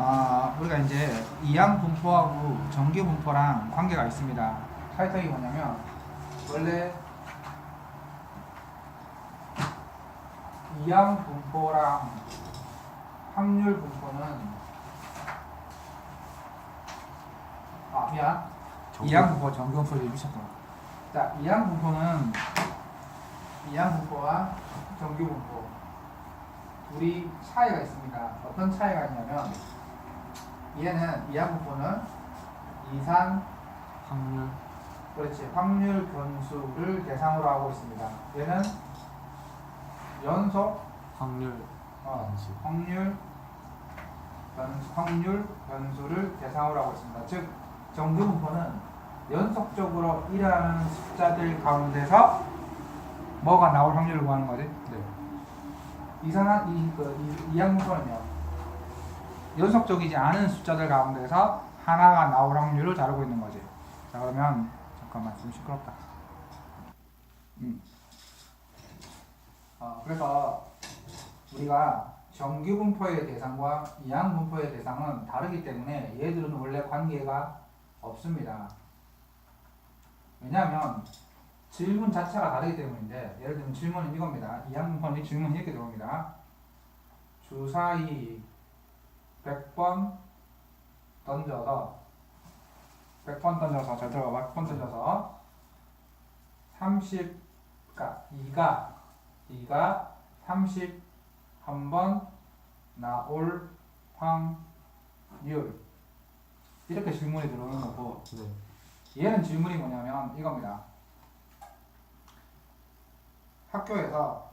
아, 우리가 이제 이항 분포하고 정규 분포랑 관계가 있습니다. 타이틀이 뭐냐면 원래 이항 분포랑 확률 분포는 아 미안 이항 분포 정규 분포를 미쳤구나. 자 이항 분포는 이항 분포와 정규 분포 둘이 차이가 있습니다. 어떤 차이가 있냐면 얘는 이항 분포는 이산 확률 그렇지 확률 변수를 대상으로 하고 있습니다. 얘는 연속 확률 어, 변수. 확률 변수, 확률 변수를 대상으로 하고 있습니다. 즉 정규 분포는 연속적으로 일하는 숫자들 가운데서 뭐가 나올 확률을 구하는 거지. 네. 이상한 이그 이항 분포는요. 연속적이지 않은 숫자들 가운데서 하나가 나올 확률을 다루고 있는 거지. 자 그러면 잠깐만 좀 시끄럽다. 음. 어, 그래서 우리가 정규 분포의 대상과 이항 분포의 대상은 다르기 때문에 얘들은 원래 관계가 없습니다. 왜냐하면 질문 자체가 다르기 때문인데 예를 들면 질문은 이겁니다. 이항 분포는 이 질문이 이렇게 들어옵니다. 주사위 100번 던져서 100번 던져서 잘 들어봐 100번 던져서 30 그러니까 2가 2가 31번 나올 확률 이렇게 질문이 들어오는 거고 네. 얘는 질문이 뭐냐면 이겁니다. 학교에서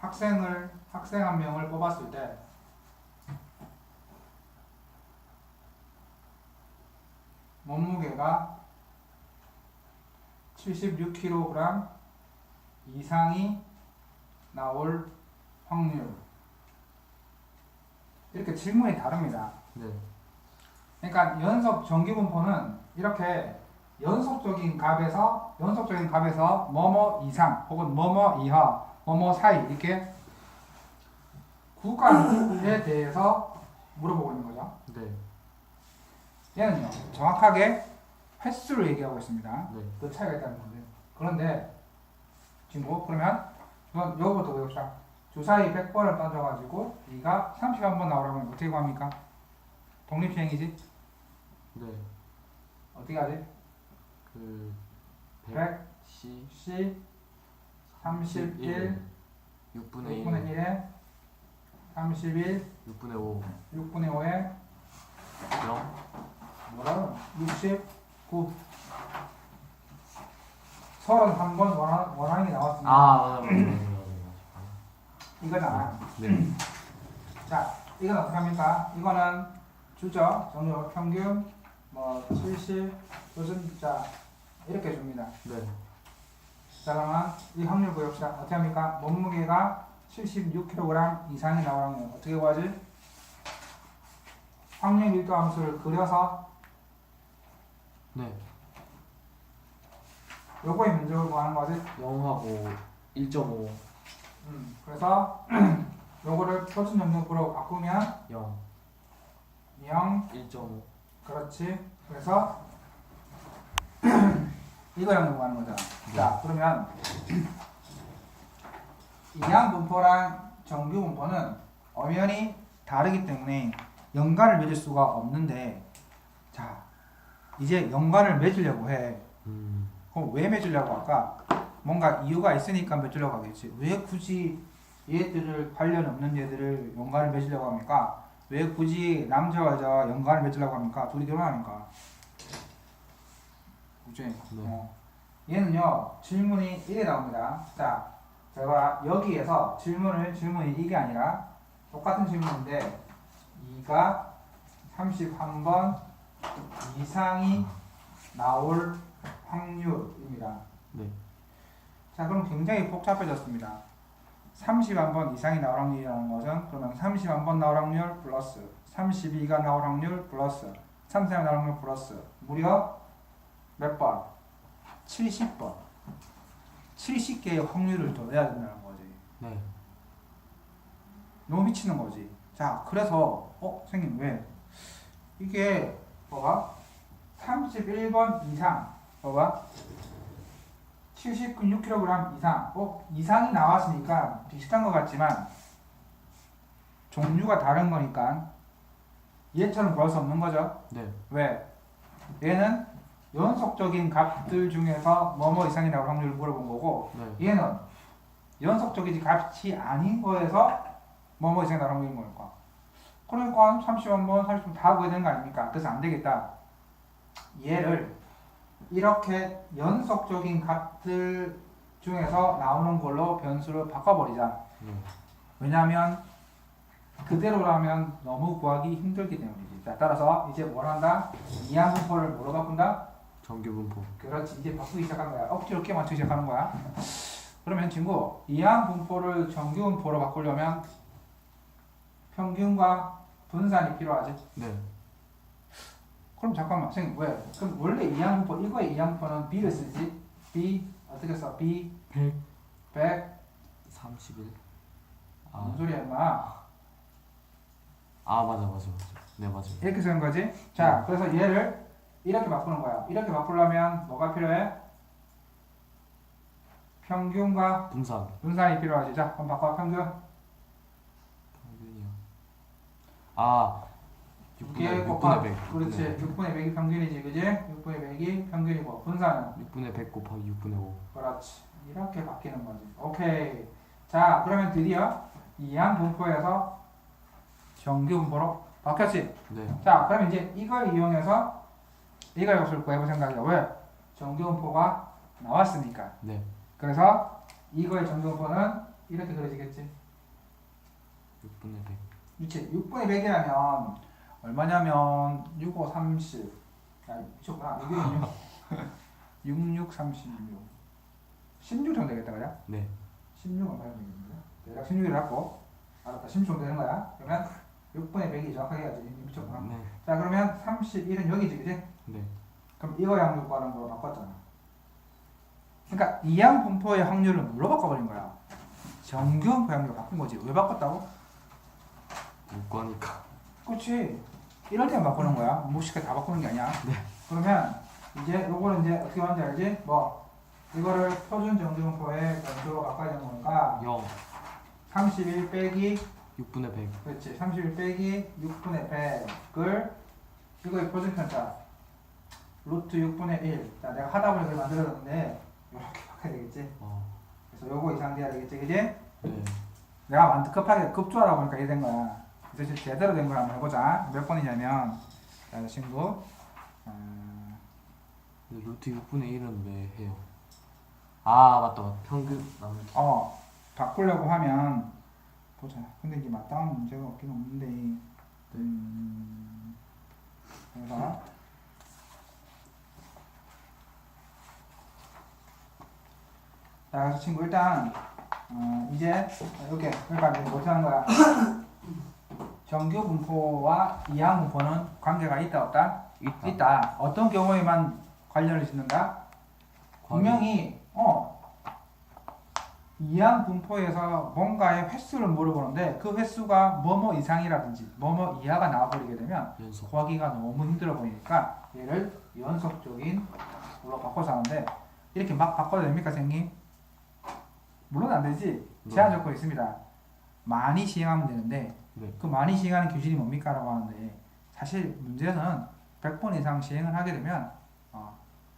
학생을 학생 한 명을 뽑았을 때 몸무게가 76kg 이상이 나올 확률 이렇게 질문이 다릅니다. 네. 그러니까 연속 정기 분포는 이렇게 연속적인 값에서 연속적인 값에서 뭐뭐 이상 혹은 뭐뭐 이하 뭐뭐 사이 이렇게 구간에 대해서 물어보고 있는 거죠. 네. 얘는요 정확하게 횟수를 얘기하고 있습니다. 네. 그 차이가 있다는 건데 그런데 친구 그러면 이건 요거부터 외웁시다. 주사위 100번을 던져가지고 이가 31번 나오려면 어떻게 구합니까? 독립시행이지? 네. 어떻게 하지? 그 100 C C 31 6분의 6분의 1 1에 31 6분의 5 6분의 5에 0 뭐라고? 69 31번 원한, 원항이 나왔습니다. 아 맞아 맞아 이거잖아. 네. 자, 이건 어떻게 합니까? 이거는 주죠. 정률 평균 뭐 70, 요즘 자 이렇게 줍니다. 네. 자 그러면 이 확률 구합시다. 어떻게 합니까? 몸무게가 76kg 이상이 나오는 거 어떻게 구하지? 확률 밀도 함수를 그려서 네. 요거의 면적을 구하는 거지. 0하고 1.5 음, 그래서 요거를 표준 점력으로 바꾸면 0 0 1.5 그렇지. 그래서 이거랑 구하는 거잖아. 자 그러면 이항 분포랑 정규 분포는 엄연히 다르기 때문에 연관을 맺을 수가 없는데 자 이제 연관을 맺으려고 해. 음. 그럼 왜 맺으려고 할까? 뭔가 이유가 있으니까 맺으려고 하겠지. 왜 굳이 얘들을 관련 없는 얘들을 연관을 맺으려고 합니까? 왜 굳이 남자와 여자 연관을 맺으려고 합니까? 둘이 결혼하니까. 그치? 네. 어. 얘는요, 질문이 이게 나옵니다. 자, 제가 여기에서 질문을, 질문이 이게 아니라 똑같은 질문인데, 2가 31번 이상이 나올 확률입니다. 네. 자, 그럼 굉장히 복잡해졌습니다. 31번 이상이 나올 확률이라는 것은 그러면 31번 나올 확률 플러스 32가 나올 확률 플러스 33가 나올 확률 플러스 무려 몇 번? 70번. 70개의 확률을 더 내야 된다는 거지. 네. 너무 미치는 거지. 자, 그래서 어, 선생님 왜 이게 봐봐 31번 이상 봐봐 79kg 이상 어 이상이 나왔으니까 비슷한 것 같지만 종류가 다른 거니까 얘처럼 구할 수 없는 거죠. 네. 왜? 얘는 연속적인 값들 중에서 뭐뭐 이상이 나올 확률을 물어본 거고 네. 얘는 연속적이지 값이 아닌 거에서 뭐뭐 이상이 나올 확률인 거니까 그러니까 30번, 30번 다 구해야 되는 거 아닙니까? 그래서 안 되겠다. 얘를 이렇게 연속적인 값들 중에서 나오는 걸로 변수를 바꿔버리자. 네. 왜냐하면 그대로라면 너무 구하기 힘들기 때문이지. 자, 따라서 이제 뭘 한다? 이항분포를 뭐로 바꾼다? 정규 분포. 그렇지. 이제 바꾸기 시작한 거야. 억지로 깨 맞추기 시작하는 거야. 그러면 친구, 이항 분포를 정규 분포로 바꾸려면 평균과 분산이 필요하지. 네. 그럼 잠깐만, 선생님 왜? 그럼 원래 이항 분포, 이거의 이항 분포는 B를 쓰지? B 어떻게 써? B 100. 100 31. 무슨 아. 소리야 임마 아 맞아 맞아 맞아. 네 맞아요. 이렇게 쓰는 거지? 자, 그래서 얘를 이렇게 바꾸는 거야. 이렇게 바꾸려면 뭐가 필요해? 평균과 분산. 분산이 필요하지. 자, 그럼 바꿔 평균. 평균이요. 아. 6개 6분의 곱하 100. 그렇지. 6분의 100이 평균이지, 그지? 6분의 100이 평균이고 분산은 6분의 100 곱하기 6분의 5. 그렇지. 이렇게 바뀌는 거지. 오케이. 자, 그러면 드디어 이항 분포에서 정규 분포로 바뀌었지. 네. 자, 그럼 이제 이걸 이용해서 이거 값을 구해볼 생각이야. 왜? 정규 분포가 나왔으니까. 네. 그래서 이거의 정규 분포는 이렇게 그려지겠지. 6분의 100. 그렇지. 6분의 100이라면 얼마냐면 6, 5, 30. 아, 미쳤구나. 이게 6, 6, 36. 16 정도 되겠다, 그죠? 네. 16은 봐야 되겠는데. 대략 16을 갖고 알았다. 16 정도 되는 거야. 그러면 6분의 100이 정확하게 해야지. 미쳤구나. 네. 자, 그러면 31은 여기지, 그지? 네. 그럼 이거 양육 구하는 걸로 바꿨잖아. 그러니까 이양 분포의 확률을 뭘로 바꿔버린 거야? 정규 분포 확률로 바꾼 거지. 왜 바꿨다고? 무거니까. 그렇지. 이럴 때만 바꾸는 거야. 무식하게 다 바꾸는 게 아니야. 네. 그러면 이제 요거는 이제 어떻게 하는지 알지? 뭐 이거를 표준 정규 분포의 변수로 바꿔야 되는 거니까 0. 31 빼기 6분의 100. 그렇지. 31 빼기 6분의 100을 이거의 표준 편차 루트 6분의 1. 자, 내가 하다 보니 그걸 만들어졌는데 이렇게 바꿔야 되겠지. 어. 그래서 요거 이상 돼야 되겠지, 그지? 네. 내가 만드 급하게 급조하다 보니까 이래 된 거야. 그래서 이제 제대로 된 걸 한번 해보자. 몇 번이냐면, 자, 친구, 어, 근데 루트 6분의 1은 왜 해요? 아 맞다 맞다. 평균 남은. 어, 바꾸려고 하면, 보자. 근데 이게 마땅한 문제가 없긴 없는데, 음, 그래서, 자, 그래서 친구 일단, 어, 이제, 이렇게, 그러니까 이제 뭐 하는 거야? 정규 분포와 이항 분포는 관계가 있다, 없다? 있다. 있다. 어떤 경우에만 관련을 짓는다? 분명히 어 이항 분포에서 뭔가의 횟수를 물어보는데 그 횟수가 뭐뭐 이상이라든지 뭐뭐 이하가 나와버리게 되면 연속. 구하기가 너무 힘들어 보이니까 얘를 연속적인 걸로 바꿔서 하는데 이렇게 막 바꿔도 됩니까 선생님? 물론 안 되지 제한 조건이 있습니다 많이 시행하면 되는데 네. 그 많이 시행하는 기준이 뭡니까? 라고 하는데 사실 문제는 100번 이상 시행을 하게 되면 어,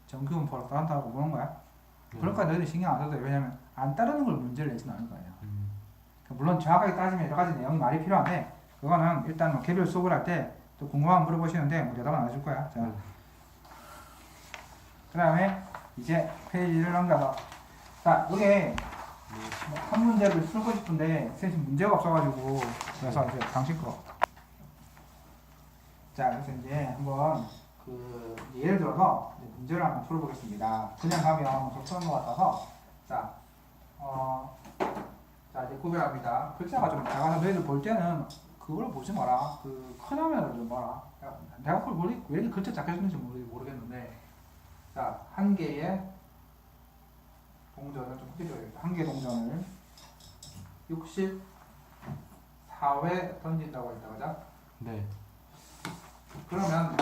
정규 분포로 따른다고 보는 거야 네. 그럴까 너희들 신경 안 써도 돼 왜냐면 안 따르는 걸 문제를 내지는 않을 거 아니야 음. 물론 정확하게 따지면 여러 가지 내용이 많이 필요한데 그거는 일단 뭐 개별 수업을 할 때 또 궁금하면 물어보시는데 뭐 대답은 안 해줄 거야 자, 네. 그 다음에 이제 페이지를 넘겨서 자 이게 뭐한 문제를 풀고 싶은데 선생님 문제가 없어가지고 그래서 이제 당신 거. 자 그래서 이제 한번 그 예를 들어서 문제를 한번 풀어보겠습니다. 그냥 하면 적성한 것 같아서 자 어. 자 이제 구별합니다. 글자가 좀 작아서 너희들 볼 때는 그걸 보지 마라. 그큰 화면을 좀 봐라. 야, 내가 그걸 왜 이렇게- 왜 이렇게 글자 작게 모르- 모르겠는데 자 한 개의 동전을 좀 크게 줘야겠다. 한 개 동전을 64 64회 던진다고 했다 그죠? 네. 그러면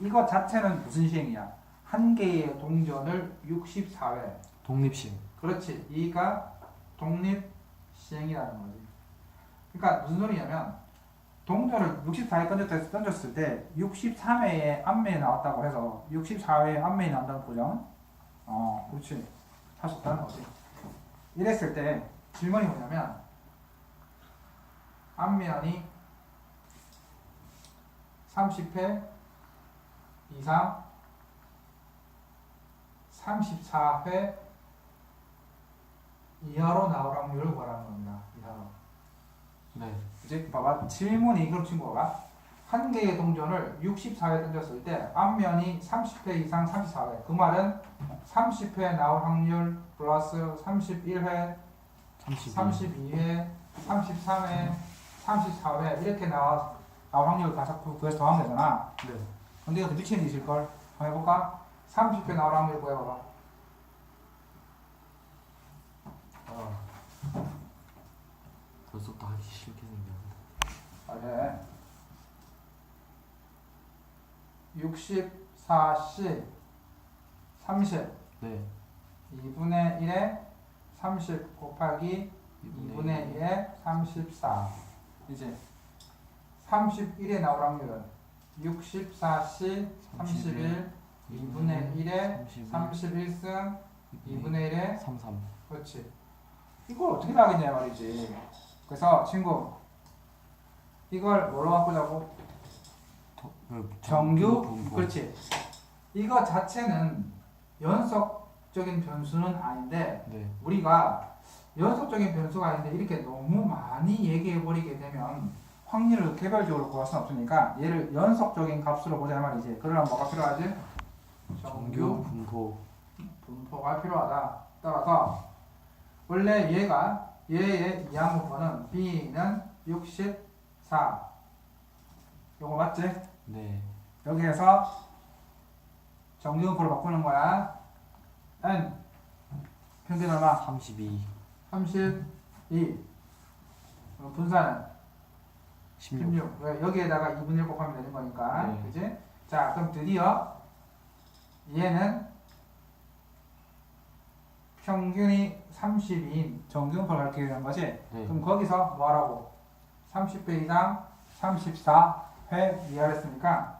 이거 자체는 무슨 시행이야? 한 개의 동전을 64회 독립심. 그렇지. 이가 독립 시행이라는 거지. 그러니까 무슨 소리냐면 동전을 64회 던졌, 던졌을 때 63회에 앞면이 나왔다고 해서 64회에 앞면이 나온다는 보장은 어 그렇지 할 수 없다는 거지. 이랬을 때 질문이 뭐냐면 앞면이 30회 이상 34회 이하로 나올 확률을 구하라는 겁니다. 이하로. 네. 이제 봐봐 질문이 그럼 친구가 한 개의 동전을 64회 던졌을 때 앞면이 30회 이상 34회 그 말은 30회 나올 확률 플러스 31회 32. 32회 33회 34회 이렇게 나와 나올 확률을 다 자꾸 그래서 더하면 되잖아 네. 근데 이거 미친이 있을걸 한번 해볼까? 30회 나올 확률 구해봐봐 아. 벌써부터 하기 싫게 생겼네. 아, 네. 64시 30 네. 2분의 1에 30 곱하기 2분의 1에 34 이제 31에 나올 확률은 64시 31 2분의 1에 31승 2분의 1에 33. 그렇지 이걸 어떻게 나겠냐 말이지 그래서 친구 이걸 뭘로 바꾸자고 더- 그 정규 분포. 그렇지 이거 자체는 연속적인 변수는 아닌데 네. 우리가 연속적인 변수가 아닌데 이렇게 너무 많이 얘기해 버리게 되면 확률을 개별적으로 구할 수는 없으니까 얘를 연속적인 값으로 보자 말이지 그러려면 뭐가 필요하지? 정규 분포. 분포가 필요하다 따라서 원래 얘가 얘의 이항분포는 b는 64 요거 맞지? 네. 여기에서 정규분포로 바꾸는 거야. n 평균 얼마? 32. 32. 그럼 분산은 16. 16. 왜 여기에다가 2분의 1 곱하면 되는 거니까. 네. 그지? 자, 그럼 드디어 얘는 평균이 32인 정규분포를 가르치게 되는 거지. 네. 그럼 거기서 뭐 하라고? 30배 이상 34회 이하랬으니까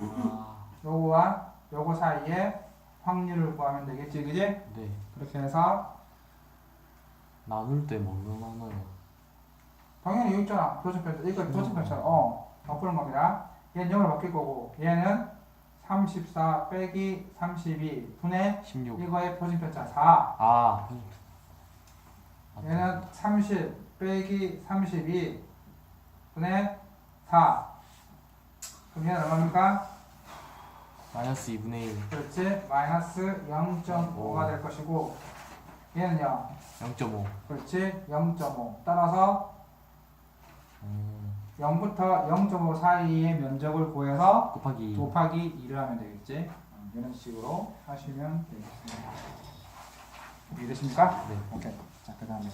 아. 요거와 요거 사이에 확률을 구하면 되겠지, 그지? 네. 그렇게 해서 나눌 때 뭘로 나눠요? 당연히 여기 있잖아. 조선편차. 이거 조선편차로 어 바꾸는 겁니다. 얘는 0으로 바뀔 거고 얘는 34 빼기 32 분의 16. 이거의 표준편차 4 아. 얘는 30 빼기 32 분의 4 그럼 얘는 얼마입니까? 마이너스 2분의 1. 그렇지 마이너스 0.5가 될 것이고 얘는요 0.5. 그렇지 0.5 따라서 음. 0부터 0.5 사이의 면적을 구해서 곱하기 2. 곱하기 2를 하면 되겠지 음, 이런 식으로 하시면 되겠습니다 이해되십니까? 네. 오케이 자 그 다음에